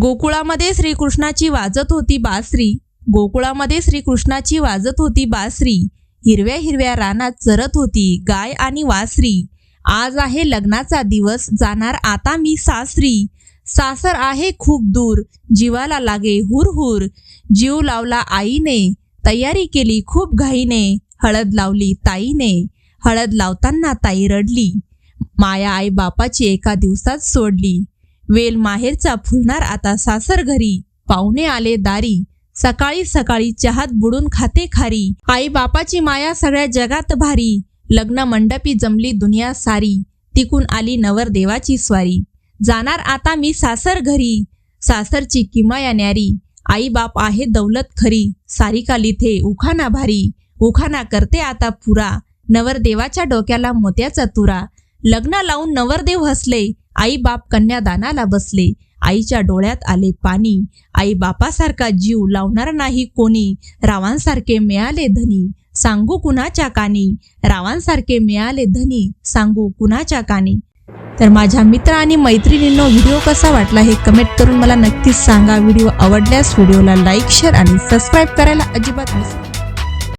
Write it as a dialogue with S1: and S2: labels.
S1: गोकुळामध्ये श्रीकृष्णाची वाजत होती बासरी. गोकुळामध्ये श्रीकृष्णाची वाजत होती बासरी. हिरव्या हिरव्या रानात चरत होती गाय आणि वासरी. आज आहे लग्नाचा दिवस जाणार आता मी सासरी. सासर आहे खूप दूर जीवाला लागे हुरहुर. जीव लावला आईने तयारी केली खूप घाईने. हळद लावली ताईने हळद लावताना ताई रडली. माया आई बापाची एका दिवसात सोडली. वेल माहेरचा फुलणार आता सासर घरी. पाहुणे आले दारी. सकाळी सकाळी चहात बुडून खाते खारी. आई बापाची माया सगळ्या जगात भारी. लग्न मंडपी जमली दुनिया सारी. तिकून आली नवर देवाची स्वारी. जाणार आता मी सासर घरी. सासरची किमाया न्यारी. आई बाप आहे दौलत खरी. सारिका लिथे उखाना भारी. उखाना करते आता पुरा. नवरदेवाच्या डोक्याला मोत्याचा तुरा. लग्न लावून नवरदेव हसले. आई बाप कन्यादानाला बसले. आईच्या डोळ्यात आले पाणी. आई बापासारखा जीव लावणार नाही कोणी. रावांसारखे मिळाले धनी. सांगू कुणाच्या कानी? रावांसारखे मिळाले धनी. सांगू कुणाच्या कानी? तर माझ्या मित्र आणि मैत्रिणींनो व्हिडिओ कसा वाटला हे कमेंट करून मला नक्कीच सांगा. व्हिडिओ आवडल्यास व्हिडिओला लाईक शेअर आणि सबस्क्राईब करायला अजिबात विसरू